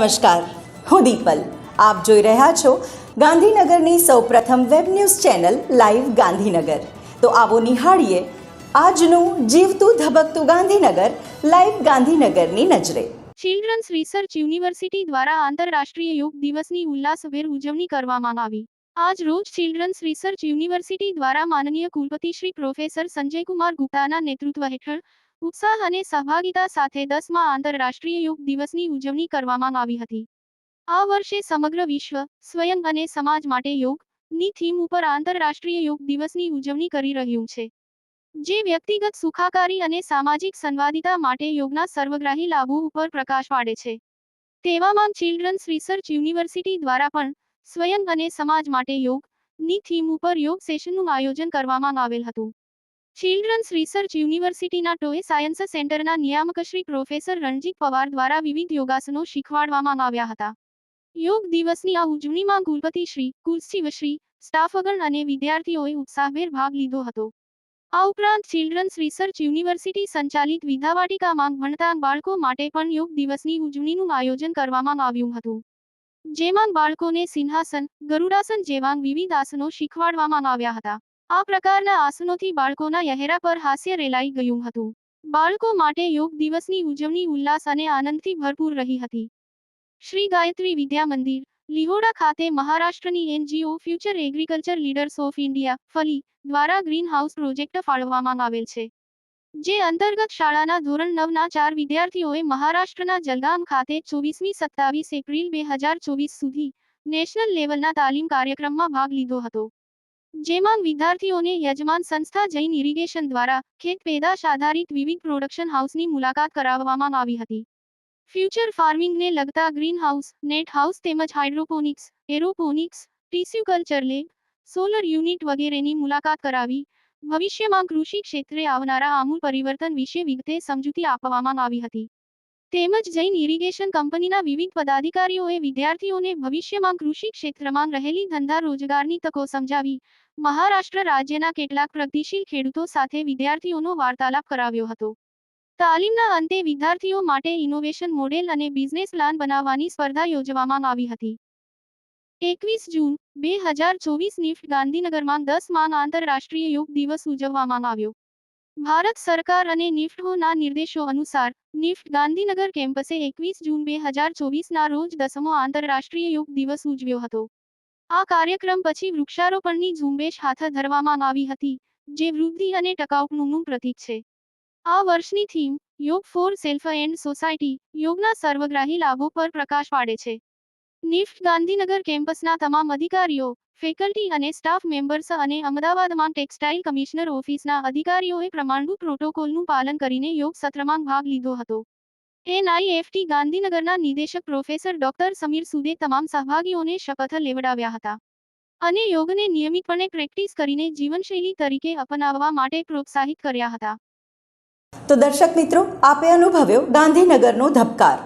નમસ્કાર, હું દીપલ. આપ જોઈ રહ્યા છો ગાંધીનગરની સૌપ્રથમ web news channel live Gandhinagar. તો આવો નિહાળીએ આજનું જીવતું ધબકતું ગાંધીનગર, લાઈવ ગાંધીનગરની નજરે. ચિલ્ડ્રન્સ રિસર્ચ યુનિવર્સિટી દ્વારા આંતરરાષ્ટ્રીય યોગ દિવસની ઉલ્લાસભેર ઉજવણી કરવામાં આવી. આજ રોજ ચિલ્ડ્રન્સ રિસર્ચ યુનિવર્સિટી દ્વારા માનનીય કુલપતિ શ્રી પ્રોફેસર સંજયકુમાર ગુપ્તાના નેતૃત્વ હેઠળ ઉત્સાહ અને સહભાગિતા સાથે દસમા આંતરરાષ્ટ્રીય યોગ દિવસની ઉજવણી કરવામાં આવી હતી. આ વર્ષે સમગ્ર વિશ્વ, સ્વયં અને સમાજ માટે યોગની થીમ ઉપર આંતરરાષ્ટ્રીય યોગ દિવસની ઉજવણી કરી રહ્યું છે. જે વ્યક્તિગત સુખાકારી અને સામાજિક સંવાદિતા માટે યોગના સર્વગ્રાહી લાભો ઉપર પ્રકાશ પાડે છે. તેવામાં ચિલ્ડ્રન્સ રિસર્ચ યુનિવર્સિટી દ્વારા પણ સ્વયં અને સમાજ માટે યોગની થીમ ઉપર યોગ સેશનનું આયોજન કરવામાં આવેલ હતું. ચિલ્ડ્રન્સ રિસર્ચ યુનિવર્સિટીના ટોય સાયન્સ સેન્ટરના નિયામક શ્રી પ્રોફેસર રણજીત પવાર દ્વારા વિવિધ યોગાસનો શીખવાડવામાં આવ્યા હતા. યોગ દિવસની આ ઉજવણીમાં કુલપતિ શ્રી કુલસચિવશ્રી સ્ટાફગણ અને વિદ્યાર્થીઓએ ઉત્સાહભેર ભાગ લીધો હતો. આ ઉપરાંત ચિલ્ડ્રન્સ રિસર્ચ યુનિવર્સિટી સંચાલિત વિદ્યાવાટિકામાં ભણતા બાળકો માટે પણ યોગ દિવસની ઉજવણીનું આયોજન કરવામાં આવ્યું હતું. જેમાં બાળકોને સિંહાસન, ગરુડાસન જેવા વિવિધ આસનો શીખવાડવામાં આવ્યા હતા. આ પ્રકારના આસનોથી બાળકોના યહેરા પર હાસ્ય રેલાઈ ગયું હતું. બાળકો માટે યોગ દિવસની ઉજવણી, ઉલ્લાસ અને આનંદથી ભરપૂર રહી હતી. શ્રી ગાયત્રી વિદ્યા મંદિર, લિહોડા ખાતે મહારાષ્ટ્રની NGO future agriculture leaders of India, FALI, દ્વારા ગ્રીન હાઉસ પ્રોજેક્ટ ફાળવવામાં આવેલ છે. જે અંતર્ગત શાળાના ધોરણ નવના ચાર વિદ્યાર્થીઓએ મહારાષ્ટ્રના જલગામ ખાતે ચોવીસમી સત્તાવીસ એપ્રિલ બે હજાર ચોવીસ સુધી નેશનલ લેવલના તાલીમ કાર્યક્રમમાં ભાગ લીધો હતો. જેમાં વિદ્યાર્થીઓને યજમાન સંસ્થા જૈન ઇરિગેશન દ્વારા ખેત પેદાશ આધારિત વિવિધ પ્રોડક્શન હાઉસની મુલાકાત કરાવવામાં આવી હતી. ફ્યુચર ફાર્મિંગને લગતા ગ્રીન હાઉસ નેટ હાઉસ તેમજ hydroponics aeroponics tissue culture lab solar unit વગેરેની મુલાકાત કરાવી. ભવિષ્યમાં કૃષિ ક્ષેત્રે આવનારા આમૂલ પરિવર્તન વિશે વિગતે સમજૂતી આપવામાં આવી હતી. તેમજ જૈન ઇરિગેશન કંપનીના વિવિધ પદાધિકારીઓએ વિદ્યાર્થીઓને ભવિષ્યમાં કૃષિ ક્ષેત્રમાં રહેલી ધંધા રોજગારની તકો સમજાવી મહારાષ્ટ્ર રાજ્યના કેટલાક પ્રગતિશીલ ખેડૂતો સાથે વિદ્યાર્થીઓનો વાર્તાલાપ કરાવ્યો હતો. તાલીમના અંતે વિદ્યાર્થીઓ માટે ઇનોવેશન મોડેલ અને બિઝનેસ પ્લાન બનાવવાની સ્પર્ધા યોજવામાં આવી હતી. એકવીસ જૂન, બે હજાર ચોવીસ નિફ્ટ ગાંધીનગરમાં દસ માંગ આંતરરાષ્ટ્રીય યોગ દિવસ ઉજવવામાં આવ્યો. ભારત સરકાર અને નિફ્ટના નિર્દેશો અનુસાર, નિફ્ટ ગાંધીનગર કેમ્પસે એકવીસ જૂન બે હજાર ચોવીસના રોજ દસમો આંતરરાષ્ટ્રીય યોગ દિવસ ઉજવ્યો હતો. આ કાર્યક્રમ પછી વૃક્ષારોપણની ઝુંબેશ હાથ ધરવામાં આવી હતી, જે વૃદ્ધિ અને ટકાઉપનું પ્રતીક છે. આ વર્ષની થીમ, યોગ ફોર સેલ્ફ એન્ડ સોસાયટી, યોગના સર્વગ્રાહી લાભો પર પ્રકાશ પાડે છે. નિફ્ટ ગાંધીનગર કેમ્પસના તમામ અધિકારીઓ, ફેકલ્ટી અને સ્ટાફ મેમ્બર્સ અને અમદાવાદમાં ટેક્સટાઇલ કમિશનર ઓફિસના અધિકારીઓએ પ્રમાણભૂત પ્રોટોકોલનું પાલન કરીને યોગ સત્રમાં ભાગ લીધો હતો. એનઆઈએફટી ગાંધીનગરના નિદેશક પ્રોફેસર ડોક્ટર સમીર સુદે તમામ સહભાગીઓને શપથ લેવડાવ્યા હતા. અને યોગને નિયમિતપણે પ્રેક્ટિસ કરીને જીવનશૈલી તરીકે અપનાવવા માટે પ્રોત્સાહિત કર્યા હતા. તો દર્શક મિત્રો, આપે અનુભવ્યો ગાંધીનગરનો ધબકાર.